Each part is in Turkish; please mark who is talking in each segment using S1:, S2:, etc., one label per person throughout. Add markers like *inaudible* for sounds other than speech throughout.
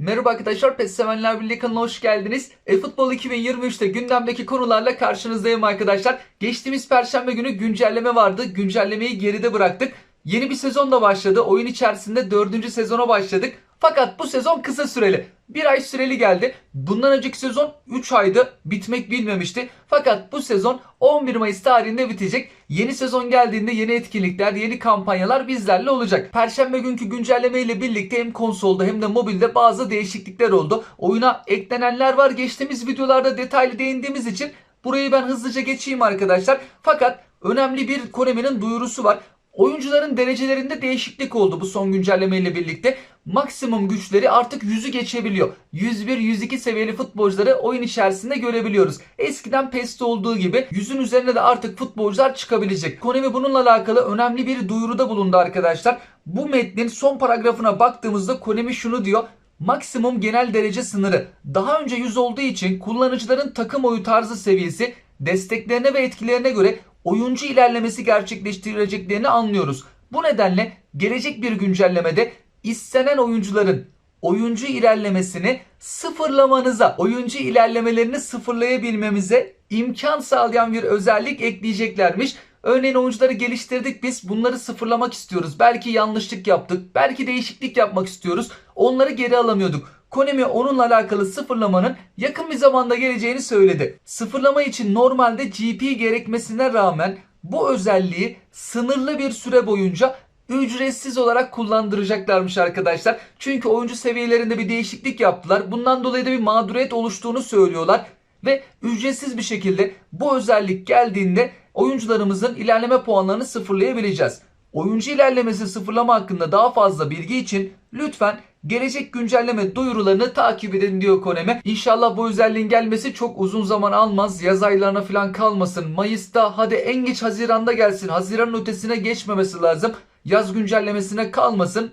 S1: Merhaba arkadaşlar, PES Sevenler Birliği kanalına hoş geldiniz. E-Futbol 2023'te gündemdeki konularla karşınızdayım arkadaşlar. Geçtiğimiz perşembe günü güncelleme vardı. Güncellemeyi geride bıraktık. Yeni bir sezon da başladı. Oyun içerisinde dördüncü sezona başladık. Fakat bu sezon kısa süreli. Bir ay süreli geldi. Bundan önceki sezon 3 aydı. Bitmek bilmemişti. Fakat bu sezon 11 Mayıs tarihinde bitecek. Yeni sezon geldiğinde yeni etkinlikler, yeni kampanyalar bizlerle olacak. Perşembe günkü güncelleme ile birlikte hem konsolda hem de mobilde bazı değişiklikler oldu. Oyuna eklenenler var. Geçtiğimiz videolarda detaylı değindiğimiz için burayı ben hızlıca geçeyim arkadaşlar. Fakat önemli bir Konami'nin duyurusu var. Oyuncuların derecelerinde değişiklik oldu bu son güncelleme ile birlikte. Maksimum güçleri artık 100'ü geçebiliyor. 101-102 seviyeli futbolcuları oyun içerisinde görebiliyoruz. Eskiden PES'te olduğu gibi 100'ün üzerine de artık futbolcular çıkabilecek. Konami bununla alakalı önemli bir duyuruda bulundu arkadaşlar. Bu metnin son paragrafına baktığımızda Konami şunu diyor. Maksimum genel derece sınırı daha önce 100 olduğu için kullanıcıların takım oyu tarzı seviyesi desteklerine ve etkilerine göre oyuncu ilerlemesi gerçekleştireceklerini anlıyoruz. Bu nedenle gelecek bir güncellemede istenen oyuncuların oyuncu ilerlemesini sıfırlamanıza, oyuncu ilerlemelerini sıfırlayabilmemize imkan sağlayan bir özellik ekleyeceklermiş. Örneğin oyuncuları geliştirdik biz bunları sıfırlamak istiyoruz. Belki yanlışlık yaptık, belki değişiklik yapmak istiyoruz. Onları geri alamıyorduk. Konami onunla alakalı sıfırlamanın yakın bir zamanda geleceğini söyledi. Sıfırlama için normalde GP gerekmesine rağmen bu özelliği sınırlı bir süre boyunca ücretsiz olarak kullandıracaklarmış arkadaşlar. Çünkü oyuncu seviyelerinde bir değişiklik yaptılar. Bundan dolayı da bir mağduriyet oluştuğunu söylüyorlar. Ve ücretsiz bir şekilde bu özellik geldiğinde oyuncularımızın ilerleme puanlarını sıfırlayabileceğiz. Oyuncu ilerlemesi sıfırlama hakkında daha fazla bilgi için lütfen gelecek güncelleme duyurularını takip edin diyor Konemi. İnşallah bu özelliğin gelmesi çok uzun zaman almaz. Yaz aylarına falan kalmasın. Mayıs'ta hadi en geç Haziran'da gelsin. Haziran'ın ötesine geçmemesi lazım. Yaz güncellemesine kalmasın.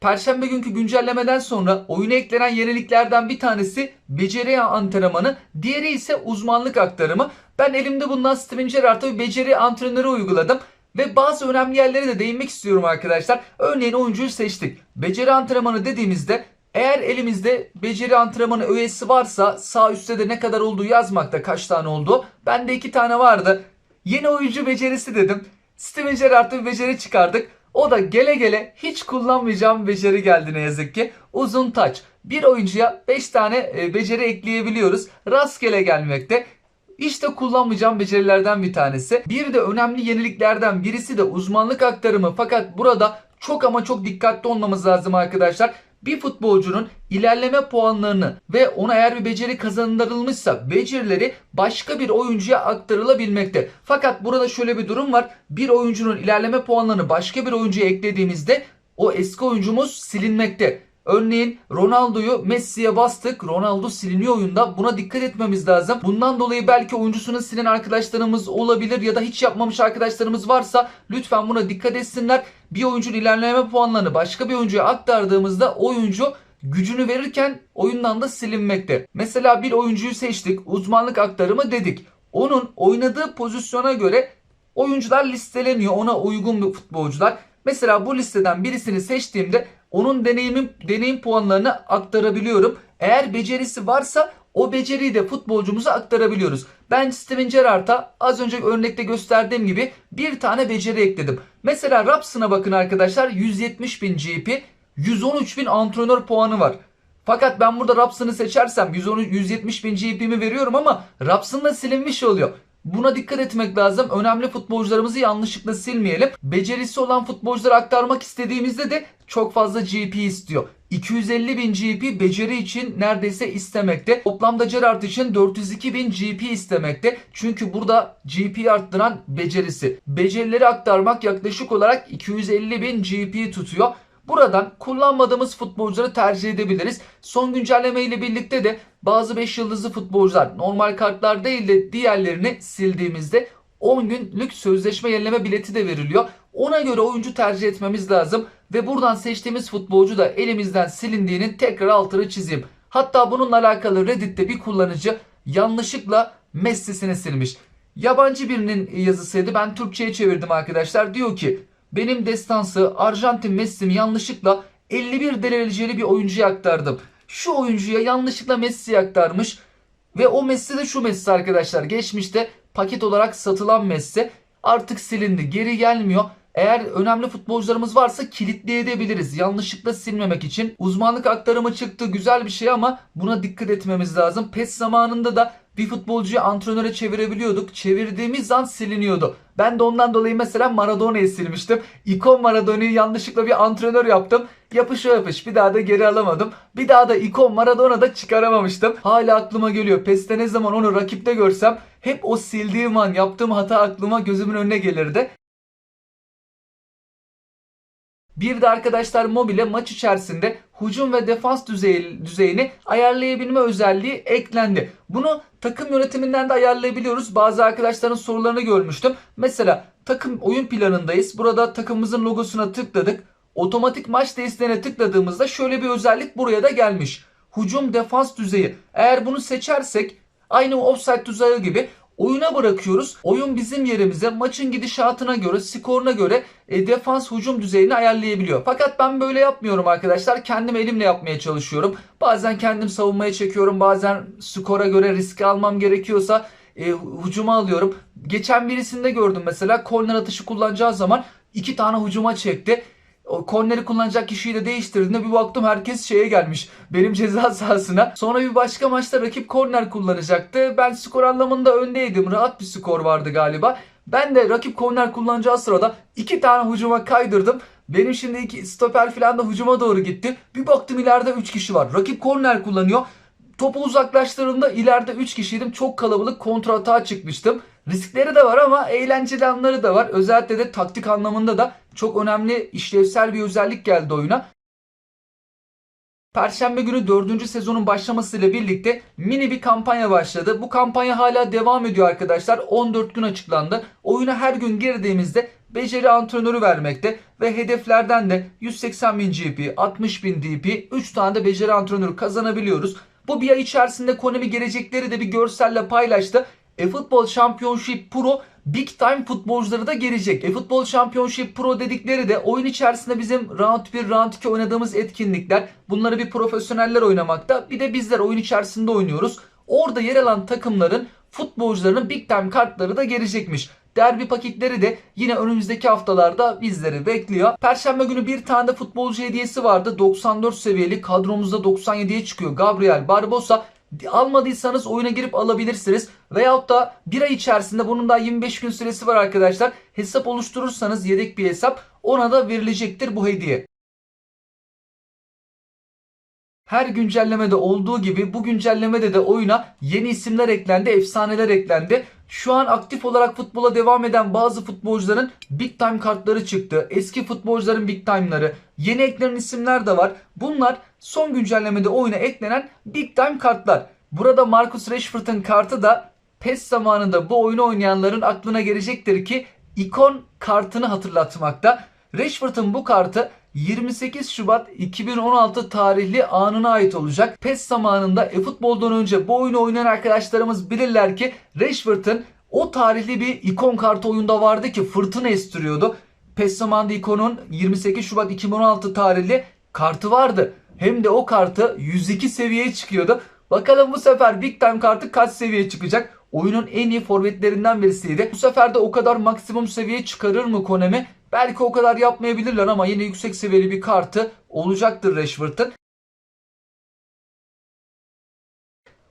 S1: Perşembe günkü güncellemeden sonra oyuna eklenen yeniliklerden bir tanesi beceri antrenmanı, diğeri ise uzmanlık aktarımı. Ben elimde bundan Steven Gerrard'a bir beceri antrenörü uyguladım. Ve bazı önemli yerlere de değinmek istiyorum arkadaşlar. Örneğin oyuncuyu seçtik. Beceri antrenmanı dediğimizde eğer elimizde beceri antrenmanı öğesi varsa sağ üstte de ne kadar olduğu yazmakta kaç tane oldu. Bende iki tane vardı. Yeni oyuncu becerisi dedim. Steven Gerrard'da bir beceri çıkardık. O da gele gele hiç kullanmayacağım beceri geldi ne yazık ki. Uzun taç. Bir oyuncuya 5 tane e, beceri ekleyebiliyoruz. Rastgele gelmekte. İşte kullanmayacağım becerilerden bir tanesi. Bir de önemli yeniliklerden birisi de uzmanlık aktarımı. Fakat burada çok ama çok dikkatli olmamız lazım arkadaşlar. Bir futbolcunun ilerleme puanlarını ve ona eğer bir beceri kazandırılmışsa becerileri başka bir oyuncuya aktarılabilmekte. Fakat burada şöyle bir durum var. Bir oyuncunun ilerleme puanlarını başka bir oyuncuya eklediğimizde o eski oyuncumuz silinmekte. Örneğin Ronaldo'yu Messi'ye bastık. Ronaldo siliniyor oyunda. Buna dikkat etmemiz lazım. Bundan dolayı belki oyuncusunu silen arkadaşlarımız olabilir ya da hiç yapmamış arkadaşlarımız varsa lütfen buna dikkat etsinler. Bir oyuncunun ilerleme puanlarını başka bir oyuncuya aktardığımızda oyuncu gücünü verirken oyundan da silinmekte. Mesela bir oyuncuyu seçtik. Uzmanlık aktarımı dedik. Onun oynadığı pozisyona göre oyuncular listeleniyor. Ona uygun futbolcular. Mesela bu listeden birisini seçtiğimde onun deneyimim, deneyim puanlarını aktarabiliyorum. Eğer becerisi varsa o beceriyi de futbolcumuza aktarabiliyoruz. Ben Steven Gerrard'a az önce örnekte gösterdiğim gibi bir tane beceri ekledim. Mesela Raps'ına bakın arkadaşlar 170 bin GP, 113 bin antrenör puanı var. Fakat ben burada Raps'ını seçersem 113, 170 bin GP'mi veriyorum ama Raps'ın da silinmiş oluyor. Buna dikkat etmek lazım. Önemli futbolcularımızı yanlışlıkla silmeyelim. Becerisi olan futbolcuları aktarmak istediğimizde de çok fazla GP istiyor. 250 bin GP beceri için neredeyse istemekte. Toplamda Gerrard için 402 bin GP istemekte. Çünkü burada GP arttıran becerisi. Becerileri aktarmak yaklaşık olarak 250 bin GP tutuyor. Buradan kullanmadığımız futbolcuları tercih edebiliriz. Son güncelleme ile birlikte de bazı 5 yıldızlı futbolcular normal kartlar değil de diğerlerini sildiğimizde 10 günlük sözleşme yenileme bileti de veriliyor. Ona göre oyuncu tercih etmemiz lazım ve buradan seçtiğimiz futbolcu da elimizden silindiğinin tekrar altını çizeyim. Hatta bununla alakalı Reddit'te bir kullanıcı yanlışlıkla Messi'sini silmiş. Yabancı birinin yazısıydı ben Türkçe'ye çevirdim arkadaşlar. Diyor ki benim destansı Arjantin Messi'mi yanlışlıkla 51 dereceli bir oyuncuya aktardım. Şu oyuncuya yanlışlıkla Messi aktarmış. Ve o Messi de şu Messi arkadaşlar. Geçmişte paket olarak satılan Messi artık silindi. Geri gelmiyor. Eğer önemli futbolcularımız varsa kilitleyebiliriz. Yanlışlıkla silmemek için. Uzmanlık aktarımı çıktı. Güzel bir şey ama buna dikkat etmemiz lazım. PES zamanında da bir futbolcuyu antrenöre çevirebiliyorduk. Çevirdiğimiz an siliniyordu. Ben de ondan dolayı mesela Maradona'yı silmiştim. İkon Maradona'yı yanlışlıkla bir antrenör yaptım. Yapış yapış. Bir daha da geri alamadım. Bir daha da ikon Maradona'da çıkaramamıştım. Hala aklıma geliyor. PES'te ne zaman onu rakipte görsem hep o sildiğim an yaptığım hata aklıma gözümün önüne gelirdi. Bir de arkadaşlar mobile maç içerisinde hücum ve defans düzeyi, düzeyini ayarlayabilme özelliği eklendi. Bunu takım yönetiminden de ayarlayabiliyoruz. Bazı arkadaşların sorularını görmüştüm. Mesela takım oyun planındayız. Burada takımımızın logosuna tıkladık. Otomatik maç desteğine tıkladığımızda şöyle bir özellik buraya da gelmiş. Hücum defans düzeyi. Eğer bunu seçersek aynı offside düzeyi gibi oyuna bırakıyoruz. Oyun bizim yerimize maçın gidişatına göre, skoruna göre e, defans hücum düzeyini ayarlayabiliyor. Fakat ben böyle yapmıyorum arkadaşlar. Kendim elimle yapmaya çalışıyorum. Bazen kendim savunmaya çekiyorum. Bazen skora göre risk almam gerekiyorsa e, hücuma alıyorum. Geçen birisinde gördüm mesela korner atışı kullanacağı zaman iki tane hücuma çekti. O korneri kullanacak kişiyi de değiştirdiğinde bir baktım herkes şeye gelmiş. Benim ceza *laughs* sahasına. Sonra bir başka maçta rakip korner kullanacaktı. Ben skor anlamında öndeydim. Rahat bir skor vardı galiba. Ben de rakip korner kullanacağı sırada iki tane hücuma kaydırdım. Benim şimdi iki stoper falan da hücuma doğru gitti. Bir baktım ileride 3 kişi var. Rakip korner kullanıyor. Topu uzaklaştırdığımda ileride 3 kişiydim. Çok kalabalık kontra atağa çıkmıştım. Riskleri de var ama eğlenceli anları da var. Özellikle de taktik anlamında da çok önemli işlevsel bir özellik geldi oyuna. Perşembe günü 4. sezonun başlamasıyla birlikte mini bir kampanya başladı. Bu kampanya hala devam ediyor arkadaşlar. 14 gün açıklandı. Oyuna her gün girdiğimizde beceri antrenörü vermekte ve hedeflerden de 180 bin GP, 60 bin DP, 3 tane de beceri antrenörü kazanabiliyoruz. Bu bir ay içerisinde Konami gelecekleri de bir görselle paylaştı. eFootball Championship Pro Big Time futbolcuları da gelecek. eFootball Championship Pro dedikleri de oyun içerisinde bizim Round 1, Round 2 oynadığımız etkinlikler. Bunları bir profesyoneller oynamakta. Bir de bizler oyun içerisinde oynuyoruz. Orada yer alan takımların futbolcularının Big Time kartları da gelecekmiş. Derbi paketleri de yine önümüzdeki haftalarda bizleri bekliyor. Perşembe günü bir tane de futbolcu hediyesi vardı. 94 seviyeli kadromuzda 97'ye çıkıyor. Gabriel Barbosa almadıysanız oyuna girip alabilirsiniz. Veyahut da bir ay içerisinde bunun daha 25 gün süresi var arkadaşlar. Hesap oluşturursanız yedek bir hesap ona da verilecektir bu hediye. Her güncellemede olduğu gibi bu güncellemede de oyuna yeni isimler eklendi, efsaneler eklendi. Şu an aktif olarak futbola devam eden bazı futbolcuların Big Time kartları çıktı. Eski futbolcuların Big Time'ları, yeni eklenen isimler de var. Bunlar son güncellemede oyuna eklenen Big Time kartlar. Burada Marcus Rashford'un kartı da PES zamanında bu oyunu oynayanların aklına gelecektir ki ikon kartını hatırlatmakta. Rashford'un bu kartı 28 Şubat 2016 tarihli anına ait olacak. PES zamanında e-futboldan önce bu oyunu oynayan arkadaşlarımız bilirler ki Rashford'un o tarihli bir ikon kartı oyunda vardı ki fırtına estiriyordu. PES zamanında ikonun 28 Şubat 2016 tarihli kartı vardı. Hem de o kartı 102 seviyeye çıkıyordu. Bakalım bu sefer Big Time kartı kaç seviyeye çıkacak? Oyunun en iyi forvetlerinden birisiydi. Bu sefer de o kadar maksimum seviyeye çıkarır mı Konami? Belki o kadar yapmayabilirler ama yine yüksek seviyeli bir kartı olacaktır Rashford'ın.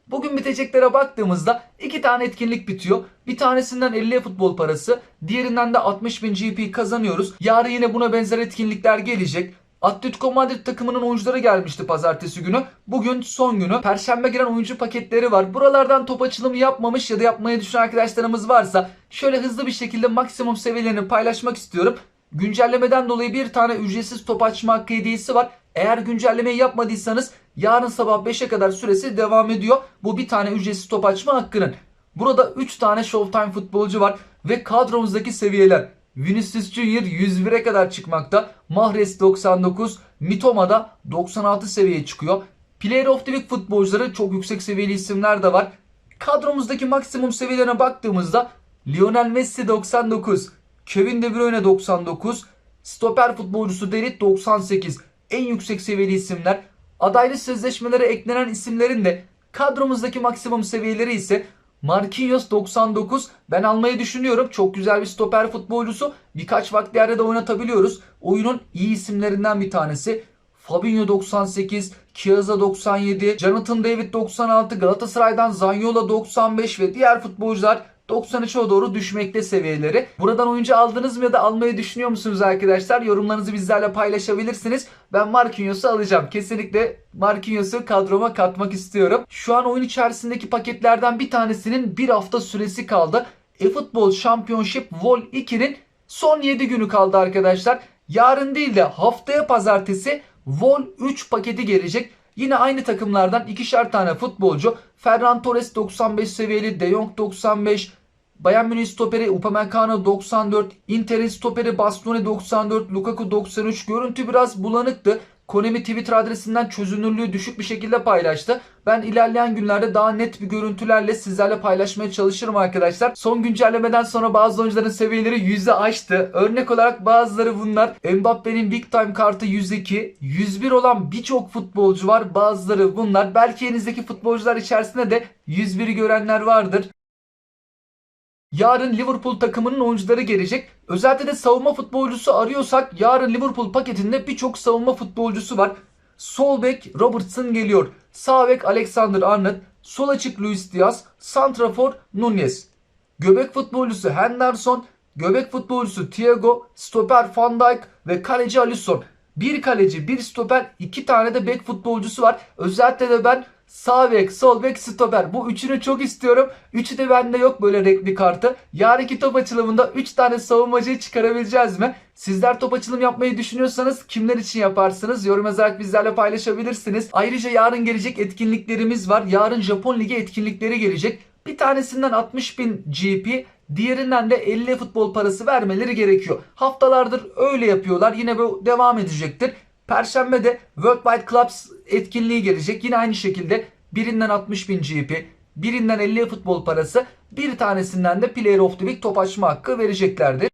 S1: Bugün biteceklere baktığımızda iki tane etkinlik bitiyor. Bir tanesinden 50 futbol parası, diğerinden de 60 bin GP kazanıyoruz. Yarın yine buna benzer etkinlikler gelecek. Atletico Madrid takımının oyuncuları gelmişti pazartesi günü. Bugün son günü. Perşembe giren oyuncu paketleri var. Buralardan top açılımı yapmamış ya da yapmayı düşünen arkadaşlarımız varsa şöyle hızlı bir şekilde maksimum seviyelerini paylaşmak istiyorum. Güncellemeden dolayı bir tane ücretsiz top açma hakkı hediyesi var. Eğer güncellemeyi yapmadıysanız yarın sabah 5'e kadar süresi devam ediyor. Bu bir tane ücretsiz top açma hakkının. Burada 3 tane Showtime futbolcu var ve kadromuzdaki seviyeler Vinicius Junior 101'e kadar çıkmakta. Mahrez 99, Mitoma da 96 seviyeye çıkıyor. Player of the Week futbolcuları çok yüksek seviyeli isimler de var. Kadromuzdaki maksimum seviyelerine baktığımızda Lionel Messi 99, Kevin De Bruyne 99, stoper futbolcusu Delit 98. en yüksek seviyeli isimler. Adaylı sözleşmelere eklenen isimlerin de kadromuzdaki maksimum seviyeleri ise Marquinhos 99 ben almayı düşünüyorum. Çok güzel bir stoper futbolcusu. Birkaç vakti yerde de oynatabiliyoruz. Oyunun iyi isimlerinden bir tanesi. Fabinho 98, Chiesa 97, Jonathan David 96, Galatasaray'dan Zanyola 95 ve diğer futbolcular 93'e doğru düşmekte seviyeleri. Buradan oyuncu aldınız mı ya da almayı düşünüyor musunuz arkadaşlar? Yorumlarınızı bizlerle paylaşabilirsiniz. Ben Marquinhos'u alacağım. Kesinlikle Marquinhos'u kadroma katmak istiyorum. Şu an oyun içerisindeki paketlerden bir tanesinin bir hafta süresi kaldı. eFootball Championship Vol 2'nin son 7 günü kaldı arkadaşlar. Yarın değil de haftaya pazartesi Vol 3 paketi gelecek. Yine aynı takımlardan ikişer tane futbolcu. Ferran Torres 95 seviyeli, De Jong 95, Bayern Münih stoperi Upamecano 94, Inter'in stoperi Bastoni 94, Lukaku 93. Görüntü biraz bulanıktı. Konemi Twitter adresinden çözünürlüğü düşük bir şekilde paylaştı. Ben ilerleyen günlerde daha net bir görüntülerle sizlerle paylaşmaya çalışırım arkadaşlar. Son güncellemeden sonra bazı oyuncuların seviyeleri yüzde aştı. Örnek olarak bazıları bunlar. Mbappe'nin Big Time kartı 102. 101 olan birçok futbolcu var. Bazıları bunlar. Belki elinizdeki futbolcular içerisinde de 101'i görenler vardır. Yarın Liverpool takımının oyuncuları gelecek. Özellikle de savunma futbolcusu arıyorsak yarın Liverpool paketinde birçok savunma futbolcusu var. Sol bek Robertson geliyor. Sağ bek Alexander Arnold. Sol açık Luis Diaz. Santrafor Nunez. Göbek futbolcusu Henderson. Göbek futbolcusu Thiago. Stoper Van Dijk ve kaleci Alisson. Bir kaleci, bir stoper, iki tane de bek futbolcusu var. Özellikle de ben sağ bek, sol bek, stoper. Bu üçünü çok istiyorum. Üçü de bende yok böyle renkli kartı. Yarınki top açılımında 3 tane savunmacıyı çıkarabileceğiz mi? Sizler top açılım yapmayı düşünüyorsanız kimler için yaparsınız? Yorum yazarak bizlerle paylaşabilirsiniz. Ayrıca yarın gelecek etkinliklerimiz var. Yarın Japon Ligi etkinlikleri gelecek. Bir tanesinden 60 bin GP, diğerinden de 50 futbol parası vermeleri gerekiyor. Haftalardır öyle yapıyorlar. Yine bu devam edecektir. Perşembe de Worldwide Clubs etkinliği gelecek. Yine aynı şekilde birinden 60 bin GP, birinden 50 futbol parası, bir tanesinden de Player of the Week top açma hakkı vereceklerdir.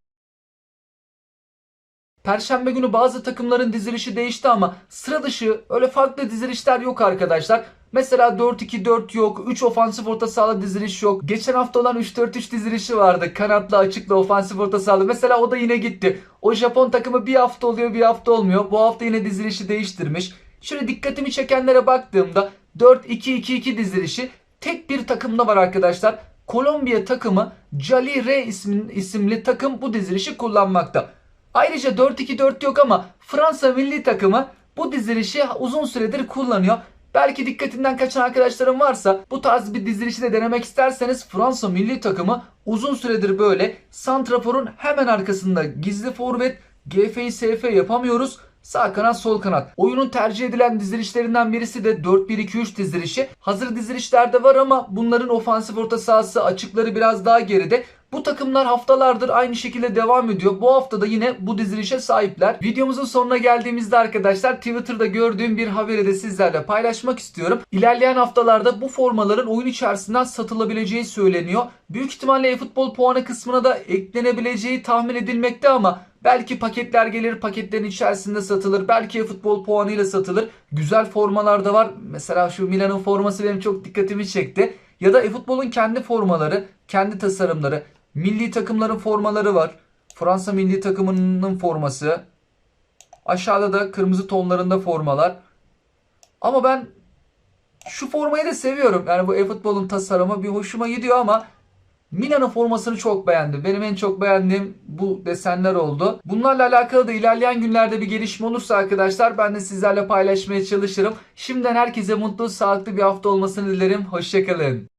S1: Perşembe günü bazı takımların dizilişi değişti ama sıra dışı öyle farklı dizilişler yok arkadaşlar. Mesela 4-2-4 yok. 3 ofansif orta sahalı diziliş yok. Geçen hafta olan 3-4-3 dizilişi vardı. Kanatlı açıklı ofansif orta sahalı. Mesela o da yine gitti. O Japon takımı bir hafta oluyor bir hafta olmuyor. Bu hafta yine dizilişi değiştirmiş. Şöyle dikkatimi çekenlere baktığımda 4-2-2-2 dizilişi tek bir takımda var arkadaşlar. Kolombiya takımı Jali Re isimli takım bu dizilişi kullanmakta. Ayrıca 4-2-4 yok ama Fransa milli takımı bu dizilişi uzun süredir kullanıyor. Belki dikkatinden kaçan arkadaşlarım varsa bu tarz bir dizilişi de denemek isterseniz Fransa milli takımı uzun süredir böyle Santrafor'un hemen arkasında gizli forvet GF'yi SF yapamıyoruz. Sağ kanat sol kanat. Oyunun tercih edilen dizilişlerinden birisi de 4-1-2-3 dizilişi. Hazır dizilişlerde var ama bunların ofansif orta sahası açıkları biraz daha geride. Bu takımlar haftalardır aynı şekilde devam ediyor. Bu hafta da yine bu dizilişe sahipler. Videomuzun sonuna geldiğimizde arkadaşlar Twitter'da gördüğüm bir haberi de sizlerle paylaşmak istiyorum. İlerleyen haftalarda bu formaların oyun içerisinden satılabileceği söyleniyor. Büyük ihtimalle e-futbol puanı kısmına da eklenebileceği tahmin edilmekte ama Belki paketler gelir paketlerin içerisinde satılır. Belki futbol puanıyla satılır. Güzel formalar da var. Mesela şu Milan'ın forması benim çok dikkatimi çekti. Ya da e-futbolun kendi formaları, kendi tasarımları. Milli takımların formaları var. Fransa milli takımının forması. Aşağıda da kırmızı tonlarında formalar. Ama ben şu formayı da seviyorum. Yani bu e-futbolun tasarımı bir hoşuma gidiyor ama Milan'ın formasını çok beğendim. Benim en çok beğendiğim bu desenler oldu. Bunlarla alakalı da ilerleyen günlerde bir gelişme olursa arkadaşlar ben de sizlerle paylaşmaya çalışırım. Şimdiden herkese mutlu, sağlıklı bir hafta olmasını dilerim. Hoşçakalın.